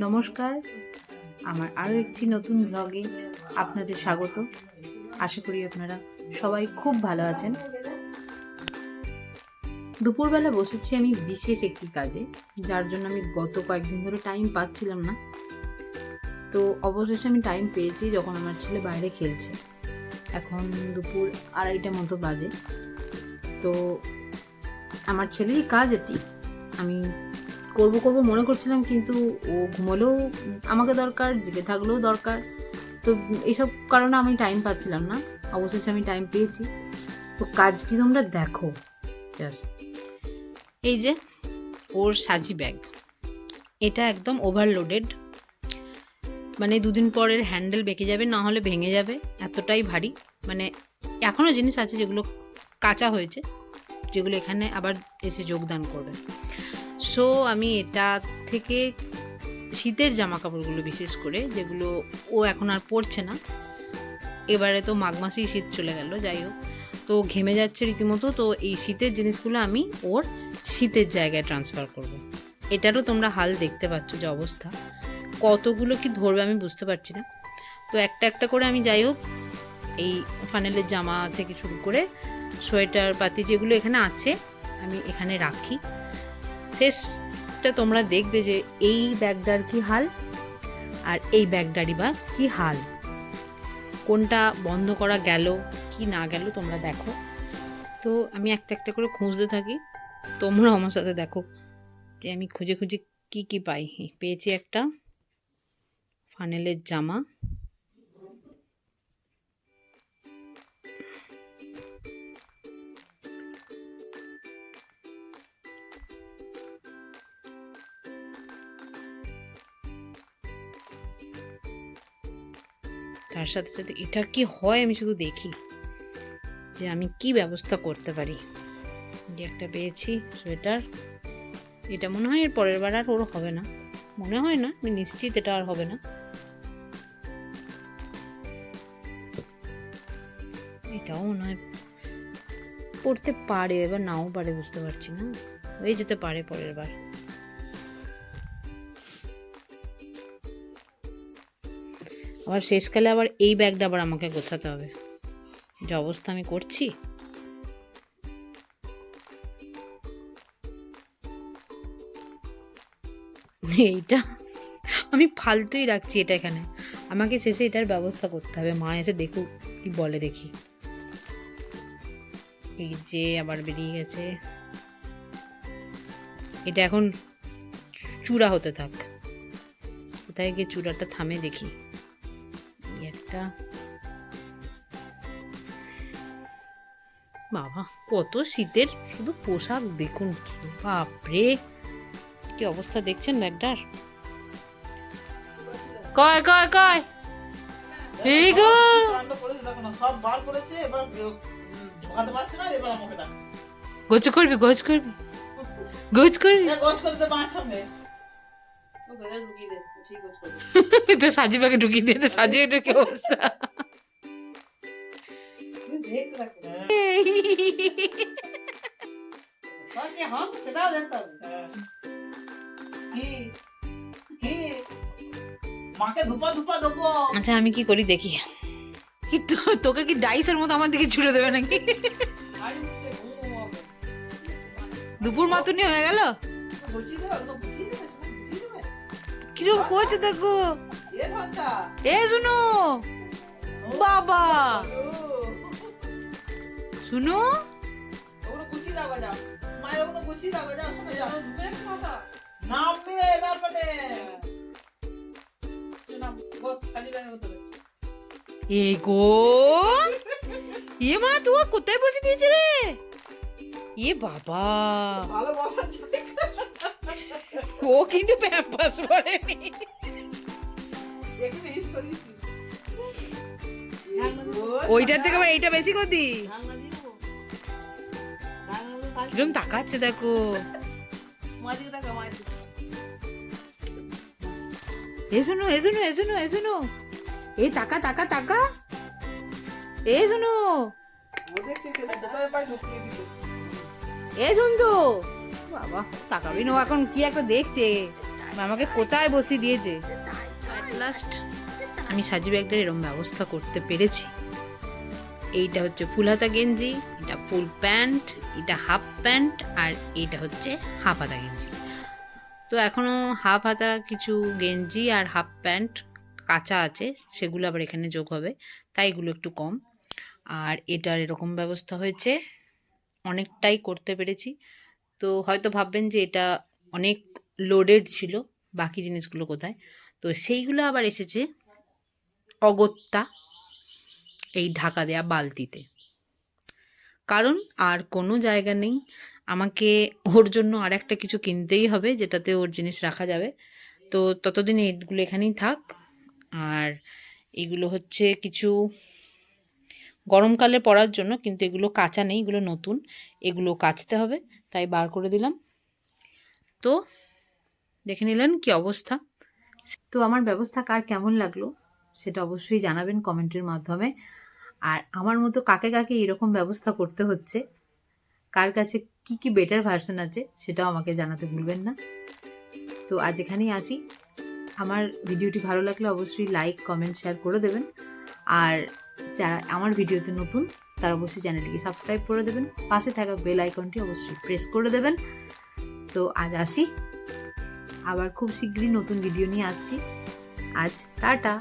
নমস্কার। আমার আরও একটি নতুন ব্লগে আপনাদের স্বাগত। আশা করি আপনারা সবাই খুব ভালো আছেন। দুপুরবেলা বসেছি আমি বিশেষ একটি কাজে, যার জন্য আমি গত কয়েকদিন ধরে টাইম পাচ্ছিলাম না। তো অবশেষে আমি টাইম পেয়েছি যখন আমার ছেলে বাইরে খেলছে। এখন দুপুর আড়াইটা মতো বাজে। তো আমার ছেলেরই কাজ এটি। আমি করব করব, মনে করছিলাম কিন্তু ও ঘুমোলেও আমাকে দরকার, জেগে থাকলেও দরকার। তো এইসব কারণে আমি টাইম পাচ্ছিলাম না। অবশেষে আমি টাইম পেয়েছি। তো কাজটি তোমরা দেখো। জাস্ট এই যে ওর সাজি ব্যাগ। এটা একদম ওভারলোডেড মানে দুদিন পরের হ্যান্ডেল বেঁকে যাবে, না হলে ভেঙে যাবে। এতটাই ভারী। মানে এখনও জিনিস আছে যেগুলো কাঁচা হয়েছে, যেগুলো এখানে আবার এসে যোগদান করবে। সো আমি এটা থেকে শীতের জামা কাপড়গুলো বিশেষ করে, যেগুলো ও এখন আর পরছে না। এবারে তো মাঘ মাসেই শীত চলে গেল, যাই হোক। তো ঘেমে যাচ্ছে রীতিমতো, তো এই শীতের জিনিসগুলো আমি ওর শীতের জায়গায় ট্রান্সফার করব। এটারও তোমরা হাল দেখতে পাচ্ছ যে অবস্থা। কতগুলো কি ধরবে আমি বুঝতে পারছি না। তো একটা একটা করে আমি যাই হোক, এই ফানেলের জামা থেকে শুরু করে, সোয়েটার, পাতি যেগুলো এখানে আছে, আমি এখানে রাখি। শেষটা তোমরা দেখবে যে এই ব্যাগটার কি হাল আর এই ব্যাগটারই বা কি হাল। কোনটা বন্ধ করা গেল, কি না গেল তোমরা দেখো। তো আমি একটা একটা করে খুঁজতে থাকি, তোমরা আমার সাথে দেখো যে আমি খুঁজে খুঁজে কি কি পাই। পেয়েছি একটা ফানেলের জামা তার সাথে সাথে এটার কি হয় আমি শুধু দেখি যে আমি কি ব্যবস্থা করতে পারি। যে একটা পেয়েছি সোয়েটার। এটা মনে হয় এর পরের বার আর ওর হবে না। মনে হয় না, আমি নিশ্চিত এটা আর হবে না। এটাও মনে হয় পড়তে পারে, এবার নাও পারে, বুঝতে পারছি না। হয়ে যেতে পারে পরের বার। আবার শেষকালে আবার এই ব্যাগটা আবার আমাকে গোছাতে হবে। যে অবস্থা আমি করছি। এইটা আমি ফালতুই রাখছি এটা এখানে। আমাকে শেষে এটার ব্যবস্থা করতে হবে। মা এসে দেখুক কি বলে দেখি। এই যে আবার বেরিয়ে গেছে। এটা এখন চূড়া হতে থাক। কোথায় গিয়ে চূড়াটা থামে দেখি। একটা। বাবা কত শীতের শুধু পোশাক দেখুন। বাপরে কি অবস্থা দেখছেন ব্যাগটার? কয় কয় কয়? এই গো! কাণ্ড করেছে দেখো না, সব বার করেছে, এবার ঢোকাতে পারছে না, এবার আমাকে ডাকছে। গোছ করবি গোছ করবি। গোছ করবি। গোছ করে দে মায়ের সামনে। তো সাজি ব্যাগে ঢুকিয়ে দিয়ে সাজিয়ে এটা কি অবস্থা হ্যাঁ। কি? কি? মাকে ধুপা ধুপা দেবো। আচ্ছা আমি কি করি দেখি। কি তো- তোকে কি ডাইসের মতো আমার দিকে ছুড়ে দেবে নাকি। দুপুর মাতুনি হয়ে গেল? কীরকম করছে দেখো এ শুনো, বাবা শুনো বস। এ গো এ মা তুই কোথায় বসে দিয়েছে রে এ বাবা ভালো ছেলে। ও কিন্তু প্যাম্পাস এখানে ওইটার থেকে আবার এইটা বেশি দি কিরম তাকাচ্ছে দেখো এ শোনো এ শোনো এ শোনো এ শোনো এই তাকা তাকা তাকা এ শোনো। এ বাবা, তাকাবি না এখন কি একটা দেখছে? আমাকে কোথায় বসিয়ে দিয়েছে? লাস্ট আমি সাজি ব্যাগটার এরম ব্যবস্থা করতে পেরেছি। এইটা হচ্ছে ফুল হাতা গেঞ্জি, এটা ফুল প্যান্ট, এটা হাফ প্যান্ট, আর এইটা হচ্ছে হাফ হাতা গেঞ্জি। তো এখনও হাফ হাতা কিছু গেঞ্জি আর হাফ প্যান্ট কাঁচা আছে, সেগুলো আবার এখানে যোগ হবে, তাই এগুলো একটু কম। আর এটার এরকম ব্যবস্থা হয়েছে, অনেকটাই করতে পেরেছি। তো হয়তো ভাববেন যে এটা অনেক লোডেড ছিল বাকি জিনিসগুলো কোথায়। তো সেইগুলো আবার এসেছে অগত্যা এই ঢাকা দেয়া বালতিতে। কারণ আর কোনো জায়গা নেই। আমাকে ওর জন্য আর একটা কিছু কিনতেই হবে যেটাতে ওর জিনিস রাখা যাবে। তো ততদিন এইগুলো এখানেই থাক। আর এগুলো হচ্ছে কিছু গরমকালে পরার জন্য, কিন্তু এগুলো কাঁচা নেই, এগুলো নতুন। এগুলো কাচতে হবে। তাই বার করে দিলাম। তো দেখে নিলেন কি অবস্থা। তো আমার ব্যবস্থা কার কেমন লাগল সেটা অবশ্যই জানাবেন কমেন্টের মাধ্যমে। আর আমার মতো কাকে কাকে এরকম ব্যবস্থা করতে হচ্ছে, কার কাছে কি কি বেটার ভার্সন আছে সেটাও আমাকে জানাতে ভুলবেন না। তো আজ এখানেই আসি। আমার ভিডিওটি ভালো লাগলে অবশ্যই লাইক কমেন্ট শেয়ার করে দেবেন। আর যারা আমার ভিডিওতে নতুন তারা অবশ্যই চ্যানেলটিকে সাবস্ক্রাইব করে দেবেন। পাশে থাকা বেল আইকনটি অবশ্যই প্রেস করে দেবেন। তো আজ আসি। আবার খুব শীঘ্রই নতুন ভিডিও নিয়ে আসছি। আজ টাটা।